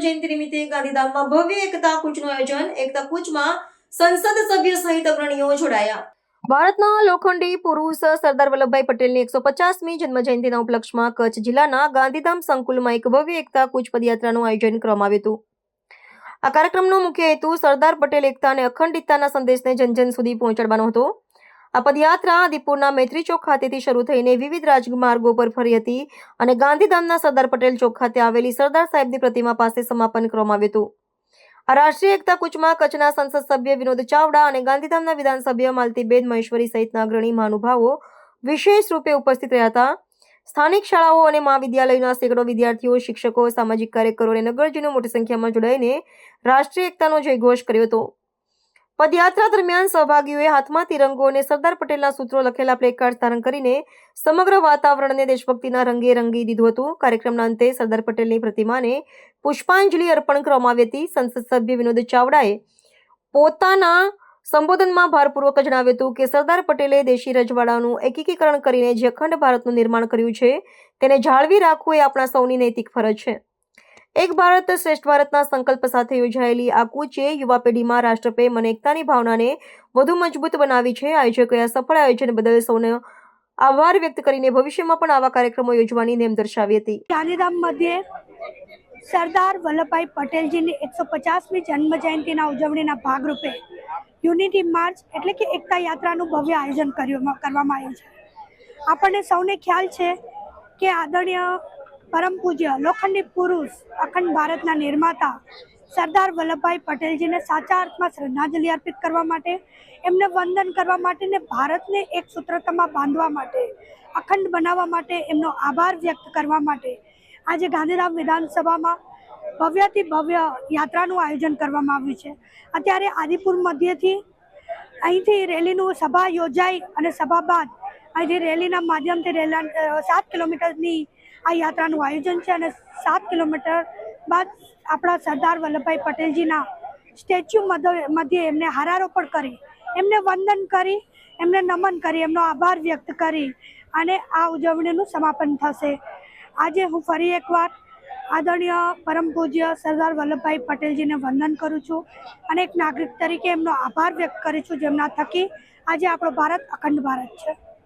જયંતિ નિમિત્તે ગાંધીધામમાં ભવ્ય એકતા કૂચનું આયોજન, એકતા કૂચમાં સંસદ સભ્ય સહિત અગ્રણીઓ જોડાયા. ભારતના લોખંડી પુરુષ સરદાર વલ્લભભાઈ પટેલની એકસો પચાસમી જન્મજયંતિના ઉપલક્ષમાં કચ્છ જિલ્લાના ગાંધીધામ સંકુલમાં એક ભવ્ય એકતા કૂચ પદયાત્રાનું આયોજન કરવામાં આવ્યું હતું. આ કાર્યક્રમનો મુખ્ય હેતુ સરદાર પટેલ એકતા અને અખંડિતતાના સંદેશને જન જન સુધી પહોંચાડવાનો હતો. આ પદયાત્રા આદિપુરના મૈત્રી ચોક ખાતેથી શરૂ થઈને વિવિધ રાજમાર્ગો પર ફરી હતી અને ગાંધીધામના સરદાર પટેલ ચોક ખાતે આવેલી સરદાર સાહેબની પ્રતિમા પાસે સમાપન કરવામાં આવ્યું હતું. આ રાષ્ટ્રીય એકતા કૂચમાં કચ્છના સંસદ સભ્ય વિનોદ ચાવડા અને ગાંધીધામના વિધાનસભ્ય માલતીબેન મહેશ્વરી સહિતના અગ્રણી મહાનુભાવો વિશેષ રૂપે ઉપસ્થિત રહ્યા હતા. સ્થાનિક શાળાઓ અને મહાવિદ્યાલયના સેંકડો વિદ્યાર્થીઓ, શિક્ષકો, સામાજિક કાર્યકરો અને નગરજનો મોટી સંખ્યામાં જોડાઈને રાષ્ટ્રીય એકતાનો જયઘોષ કર્યો હતો. પદયાત્રા દરમિયાન સહભાગીઓએ હાથમાં તિરંગો અને સરદાર પટેલના સૂત્રો લખેલા પ્લેકાર્ડ ધારણ કરીને સમગ્ર વાતાવરણને દેશભક્તિના રંગે રંગી દીધું હતું. કાર્યક્રમના અંતે સરદાર પટેલની પ્રતિમાને પુષ્પાંજલિ અર્પણ કરવામાં આવી હતી. સંસદ સભ્ય વિનોદ ચાવડાએ પોતાના સંબોધનમાં ભારપૂર્વક જણાવ્યું હતું કે સરદાર પટેલે દેશી રજવાડાનું એકીકરણ કરીને જે અખંડ ભારતનું નિર્માણ કર્યું છે તેને જાળવી રાખવું એ આપણા સૌની નૈતિક ફરજ છે. એક ભારત શ્રેષ્ઠ ભારતના સંકલ્પ સાથે યોજાયેલી આ કૂચે યુવા પેઢીમાં રાષ્ટ્રપ્રેમ અને એકતાની ભાવનાને વધુ મજબૂત બનાવી છે. આયોજકોએ આ સફળ આયોજન બદલ સૌને આભાર વ્યક્ત કરીને ભવિષ્યમાં પણ આવા કાર્યક્રમો યોજવાની નેમ દર્શાવી હતી. ગાંધીધામ મધ્યે સરદાર વલ્લભભાઈ પટેલજીની એકસો પચાસમી જન્મ જયંતિના ઉજવણીના ભાગરૂપે યુનિટી માર્ચ એટલે કે એકતા યાત્રાનું ભવ્ય આયોજન કર્યું, કરવામાં આવ્યું છે. આપણને સૌને ખ્યાલ છે કે આદરણીય પરમ પૂજ્ય, લોખંડી પુરુષ, અખંડ ભારતના નિર્માતા સરદાર વલ્લભભાઈ પટેલજીને સાચા અર્થમાં શ્રદ્ધાંજલિ અર્પિત કરવા માટે, એમને વંદન કરવા માટે ને ભારતને એક સૂત્રતામાં બાંધવા માટે, અખંડ બનાવવા માટે એમનો આભાર વ્યક્ત કરવા માટે આજે ગાંધીધામ વિધાનસભામાં ભવ્યથી ભવ્ય યાત્રાનું આયોજન કરવામાં આવ્યું છે. અત્યારે આદિપુર મધ્યથી અહીંથી રેલીનું સભા યોજાઈ અને સભા બાદ અહીંથી રેલીના માધ્યમથી રેલા સાત કિલોમીટરની આ યાત્રાનું આયોજન છે અને સાત કિલોમીટર બાદ આપણા સરદાર વલ્લભભાઈ પટેલજીના સ્ટેચ્યુ મધ્ય એમને હારારોપણ કરી, એમને વંદન કરી, એમને નમન કરી, એમનો આભાર વ્યક્ત કરી અને આ ઉજવણીનું સમાપન થશે. આજે હું ફરી એકવાર આદરણીય પરમ પૂજ્ય સરદાર વલ્લભભાઈ પટેલજીને વંદન કરું છું અને એક નાગરિક તરીકે એમનો આભાર વ્યક્ત કરું છું જેમના થકી આજે આપણો ભારત અખંડ ભારત છે.